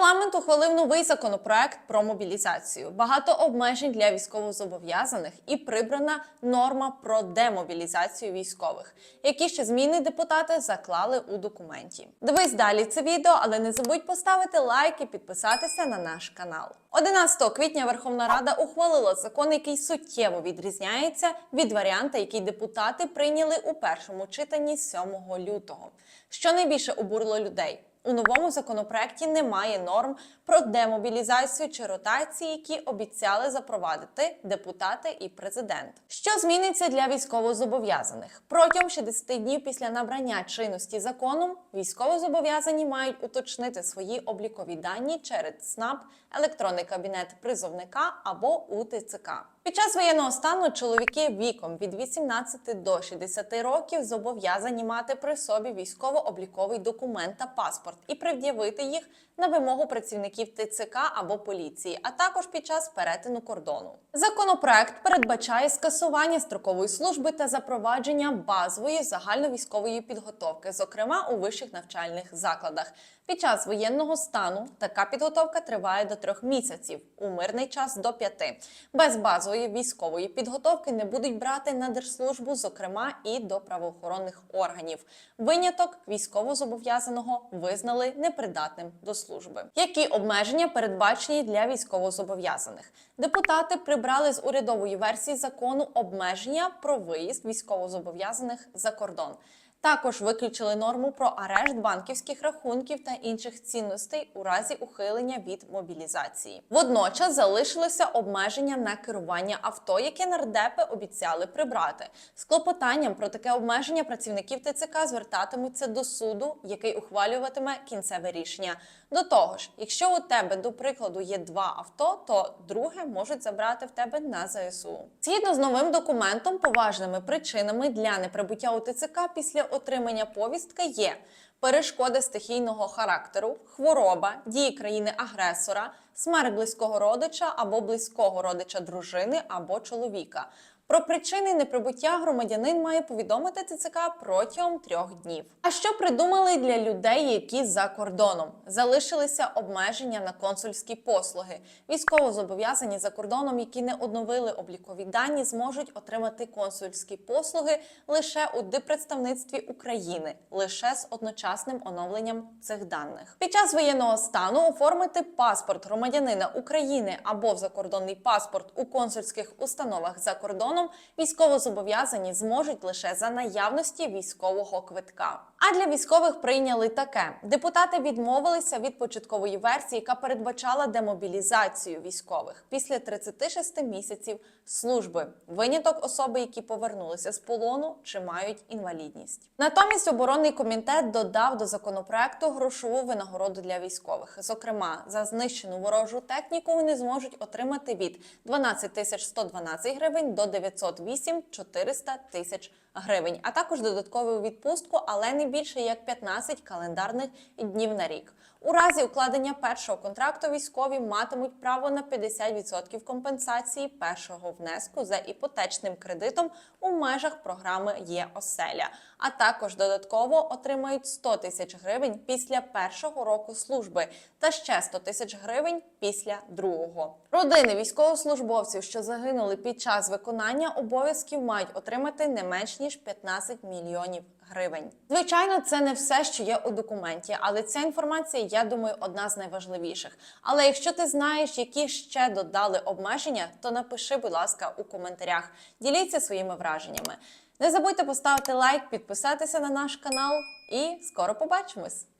Парламент ухвалив новий законопроект про мобілізацію. Багато обмежень для військовозобов'язаних і прибрана норма про демобілізацію військових. Які ще зміни депутати заклали у документі? Дивись далі це відео, але не забудь поставити лайк і підписатися на наш канал. 11 квітня Верховна Рада ухвалила закон, який суттєво відрізняється від варіанта, який депутати прийняли у першому читанні 7 лютого. Що найбільше обурило людей? У новому законопроекті немає норм про демобілізацію чи ротації, які обіцяли запровадити депутати і президент. Що зміниться для військовозобов'язаних? Протягом 60 днів після набрання чинності законом військовозобов'язані мають уточнити свої облікові дані через СНАП, електронний кабінет призовника або УТЦК. Під час воєнного стану чоловіки віком від 18 до 60 років зобов'язані мати при собі військово-обліковий документ та паспорт і пред'явити їх на вимогу працівників ТЦК або поліції, а також під час перетину кордону. Законопроект передбачає скасування строкової служби та запровадження базової загальновійськової підготовки, зокрема у вищих навчальних закладах. Під час воєнного стану така підготовка триває до трьох місяців, у мирний час до п'яти. Без базової військової підготовки не будуть брати на держслужбу, зокрема і до правоохоронних органів. Виняток військовозобов'язаного визнали непридатним до служби. Які обмеження передбачені для військовозобов'язаних? Депутати прибрали з урядової версії закону обмеження про виїзд військовозобов'язаних за кордон. Також виключили норму про арешт банківських рахунків та інших цінностей у разі ухилення від мобілізації. Водночас залишилося обмеження на керування авто, яке нардепи обіцяли прибрати. З клопотанням про таке обмеження працівників ТЦК звертатимуться до суду, який ухвалюватиме кінцеве рішення. До того ж, якщо у тебе, до прикладу, є два авто, то друге можуть забрати в тебе на ЗСУ. Згідно з новим документом, поважними причинами для неприбуття у ТЦК після отримання повістки є перешкоди стихійного характеру, хвороба, дії країни-агресора, смерть близького родича або близького родича дружини або чоловіка. Про причини неприбуття громадянин має повідомити ТЦК протягом трьох днів. А що придумали для людей, які за кордоном? Залишилися обмеження на консульські послуги. Військовозобов'язані за кордоном, які не оновили облікові дані, зможуть отримати консульські послуги лише у дипредставництві України, лише з одночасним оновленням цих даних. Під час воєнного стану оформити паспорт громадянина України або в закордонний паспорт у консульських установах за кордоном військовозобов'язані зможуть лише за наявності військового квитка. А для військових прийняли таке: депутати відмовилися від початкової версії, яка передбачала демобілізацію військових після 36 місяців служби. Виняток особи, які повернулися з полону чи мають інвалідність. Натомість оборонний комітет додав до законопроекту грошову винагороду для військових. Зокрема, за знищену ворожу техніку вони зможуть отримати від 12 тисяч 112 гривень до 908 400 тисяч гривень, а також додаткову відпустку, але не більше як 15 календарних днів на рік. У разі укладення першого контракту військові матимуть право на 50% компенсації першого внеску за іпотечним кредитом у межах програми Є оселя, а також додатково отримають 100 тисяч гривень після першого року служби та ще 100 тисяч гривень після другого. Родини військовослужбовців, що загинули під час виконання обов'язків, мають отримати не менш ніж 15 мільйонів гривень. Звичайно, це не все, що є у документі, але ця інформація, я думаю, одна з найважливіших. Але якщо ти знаєш, які ще додали обмеження, то напиши, будь ласка, у коментарях. Діліться своїми враженнями. Не забудьте поставити лайк, підписатися на наш канал і скоро побачимось!